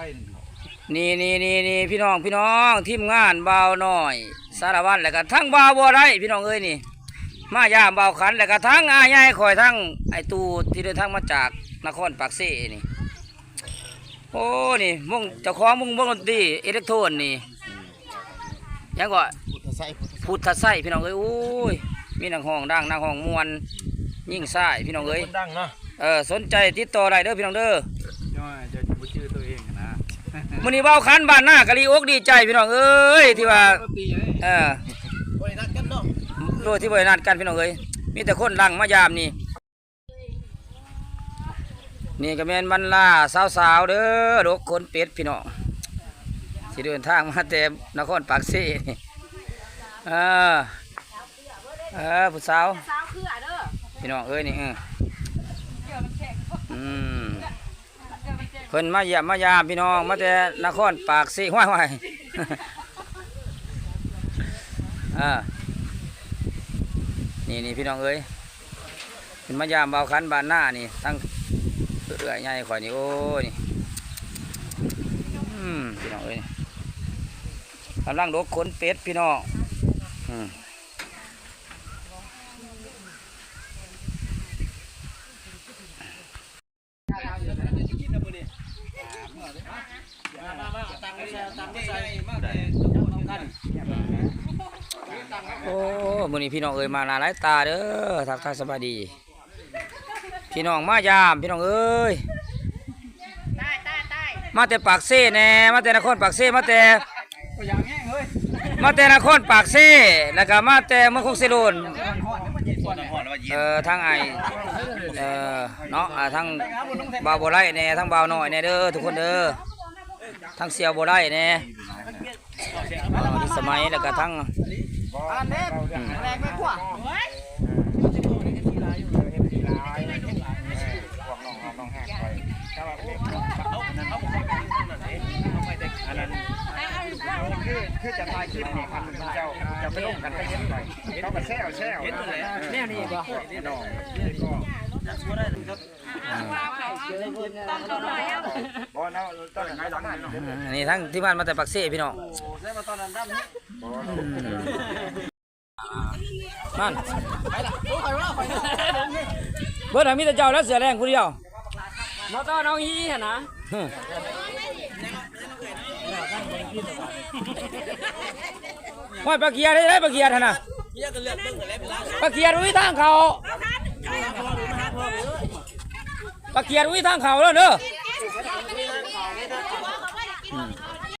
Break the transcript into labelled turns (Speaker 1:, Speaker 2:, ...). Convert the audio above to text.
Speaker 1: พ่หนึ่งเขา
Speaker 2: นี่นี่นี่นี่พี่น้องพี่น้องทีมงานเบาวน้อย สารวัตรแล้วก็ทั้งเบาวบัวไรพี่น้องเอ้ยนี่ มายามเบาวขันแล้วก็ทั้งอาใหญ่คอยทั้งไอตูที่เดินทางมาจากนครปากเซ่นี่โอ้นี่วงเจ้าของวงวงดนตรีอิเล็กโทรนนี่ยังก็
Speaker 1: พุทธไส้พุทธ
Speaker 2: พุทธไส้พี่น้องเอ้ยโอ้ยมีนางห้องดังนางห้องมวนยิ่งไส้พี่น้องเอ้ย
Speaker 1: คนดังเนาะ
Speaker 2: เออสนใจติดต่อได้เด้อพี่น้องเด้อ
Speaker 3: ย่อยจะจะบ่ชื่อตัวเองนะ
Speaker 2: มื้อนี้เว้าคันบ้านหน้ากะลีอกดีใจพี่น้องเอ้ยที่ว่า
Speaker 3: ก็ตีไอ้
Speaker 2: เออบ
Speaker 1: ริษัทกันเนาะ
Speaker 2: โดยที่บริณาทกันพี่น้องเอ้ยมีแต่คนลังมายามนี่นี่ก็แม่นบรรลาสาวๆเด้อดกคนเป็ดพี่น้องที่เดินทางมาแต่นครปากเซ่นี่เออเออผู้สาว
Speaker 4: สาวคืออะเด้อ
Speaker 2: พี่น้องเอ้ยนี่เอออื เพิ่นมาเยี่ยมมายามพี่น้องมาแต่นครปากเซ่ห้วยห้วยอ่านี่นี่พี่น้องเอ้ยเพิ่นมายามเบาคันบานหน้านี่ทั้งเอื่อยใหญ่ข่อยนี่โอ้ยนี่อืมพี่น้องเอ้ยกำลังดกขนเป็ดพี่น้องอืม โอ้มื้อนี้พี่น้องเอ้ยมาหลายหลายตาเด้อทักทายสบายดี พี่น้องมายาม พี่น้องเอ้ย
Speaker 4: ได้ได้ได้
Speaker 2: มาแต่ปากเซ่แน่มาแต่นครปากเซ่มาแต่
Speaker 3: ก็อย่างแห้งเฮ้ย
Speaker 2: มาแต่นครปากเซ่แล้วก็มาแต่เมืองคงเซโลน
Speaker 3: หอดมัน เย็นกว่าหอดว่าเย็น
Speaker 2: เอ่อทางไอเอ่อเนาะอ่าทางบ่าวบ่ไร่แน่ทางบ่าวน้อยแน่เด้อทุกคนเด้อทางเสียวบ่ไร่แน่เอ่อที่สมัยแล้วก็ทาง
Speaker 3: อันนี้แรงไม่กว่า
Speaker 1: อัน คือคือจะถ่ายคลิปนี่คันเจ้าจะไปลงกันไปเห็นหน่อยเขาก็แซวแซวเห็นเลย
Speaker 2: แน่นี่บ่
Speaker 1: น้อง
Speaker 4: ต้องโดนหน่อยอะ
Speaker 1: บ่เนาะตอนไหนหลังนาะ
Speaker 2: อันนี้ทั้งที่บ้านมาแต่ปากเซ่พี่น้อง
Speaker 3: ใช่มาตอนนั้นดำนี่
Speaker 2: นั่นเบิดอะมีแต่เจ้าแล้วเสือแรงผู้เดียว
Speaker 4: มาต้อนน้องฮีหนะ
Speaker 2: ห้อยปลาเกียร์ได้ได้ปลาเกียร์ท่านน่ะปลาเกียร์วิ่งทางเขาปลาเกียร์วิ่งทางเขาแล้วเด้ออื